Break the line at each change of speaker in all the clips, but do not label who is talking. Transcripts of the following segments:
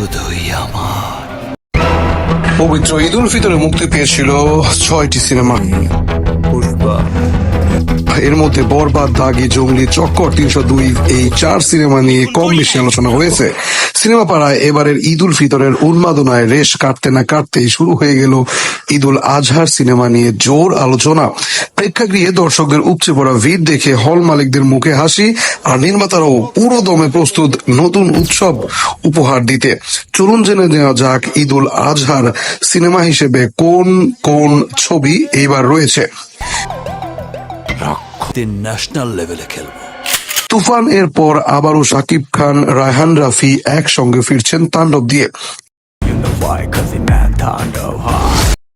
শুধুই আমার।
পবিত্র ঈদ উল ফিতরে মুক্তি পেয়েছিল ছয়টি সিনেমা এর মধ্যে বরবাদ, দাগি, জঙ্গলি, চক্কর, তিনশো দুই, এই চার সিনেমা নিয়ে কম বেশি আলোচনা হয়েছে। সিনেমা পাড়ায় এবারের ঈদ উল ফিতরের উন্মাদনায় রেশ কাটতে না কাটতেই শুরু হয়ে গেল ঈদ উল আজহার সিনেমা নিয়ে জোর আলোচনা। প্রেক্ষাগৃহে দর্শকদের উপচে পড়া ভিড় দেখে হল মালিকদের মুখে হাসি আর নির্মাতারাও পুরো দমে প্রস্তুত নতুন উৎসব উপহার দিতে। চলুন জেনে নেওয়া যাক ঈদ উল আজহার সিনেমা হিসেবে কোন কোন ছবি এইবার রয়েছে।
ন্যাশনাল লেভেলে খেলব।
তুফান এর পর আবারও শাকিব খান রায়হান রাফি একসঙ্গে ফিরছেন তাণ্ডব দিয়ে.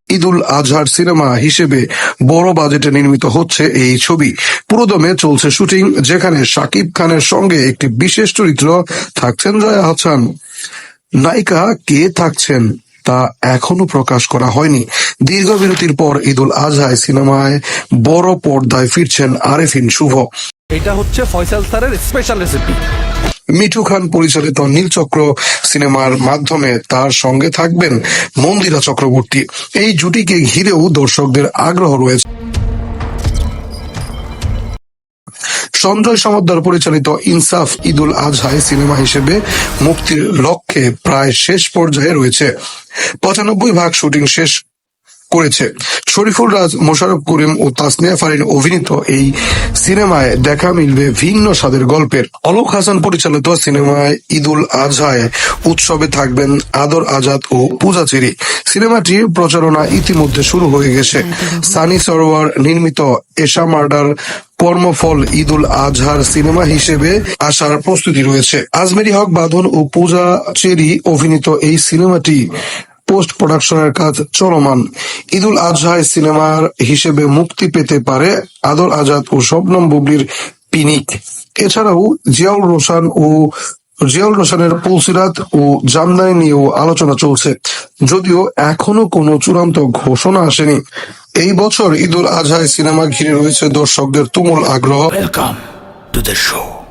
ঈদুল আজহার সিনেমা হিসেবে বড় বাজেটে নির্মিত হচ্ছে এই ছবি। পুরোদমে চলছে শুটিং যেখানে শাকিব খানের সঙ্গে একটি বিশেষ চরিত্র থাকছেন জয়া হাসান। নায়িকা কে থাকছেন তা এখনও প্রকাশ করা হয়নি। দীর্ঘ বিরতির পর ঈদুল আজহায় সিনেমায় বড় পর্দায় ফিরছেন আরেফিন শুভ।
এটা হচ্ছে ফয়সাল স্যারের স্পেশাল রেসিপি
মিঠু খান পরিচালিত নীলচক্র সিনেমার মাধ্যমে তার সঙ্গে থাকবেন মন্দিরা চক্রবর্তী। এই জুটিকে ঘিরেও দর্শকদের আগ্রহ রয়েছে। সঞ্জয় সমদ্দার পরিচালিত ইনসাফ ঈদুল আজহায় সিনেমা হিসেবে মুক্তির লক্ষ্যে প্রায় শেষ পর্যায়ে রয়েছে। পঁচানব্বই ভাগ শুটিং শেষ করেছে। শরীফুল রাজ মোশারফ করিম ও তাসনিয়া ফারিন অভিনীত এই সিনেমায় দেখা মিলবে ভিন্ন স্বাদের গল্পের। অলোক হাসান পরিচালিত সিনেমায় ঈদুল আজহায় উৎসবে থাকবেন আদর আজাদ ও পূজা চেরি। সিনেমাটির প্রচারণা ইতিমধ্যে শুরু হয়ে গেছে। সানি সরোয়ার নির্মিত এশা মার্ডার কর্মফল ঈদুল আজহার সিনেমা হিসেবে আসার প্রস্তুতি রয়েছে। আজমেরি হক বাঁধন ও পূজা চেরি অভিনীত এই সিনেমাটি পোস্ট প্রোডাকশনের কাজ চলমান। ঈদুল আজহায় সিনেমার হিসেবে মুক্তি পেতে পারে আদর আজাদ ও শবনম বুবলির পিনিক। এছাড়াও জিয়াউল রোশান ও জিয়াউল রোশানের পুলসিরাত ও জামদানি নিয়েও আলোচনা চলছে। যদিও এখনও কোনো চূড়ান্ত ঘোষণা আসেনি। এই বছর ঈদুল আজহায় সিনেমা ঘিরে রয়েছে দর্শকদের তুমুল আগ্রহ।
Welcome to the show.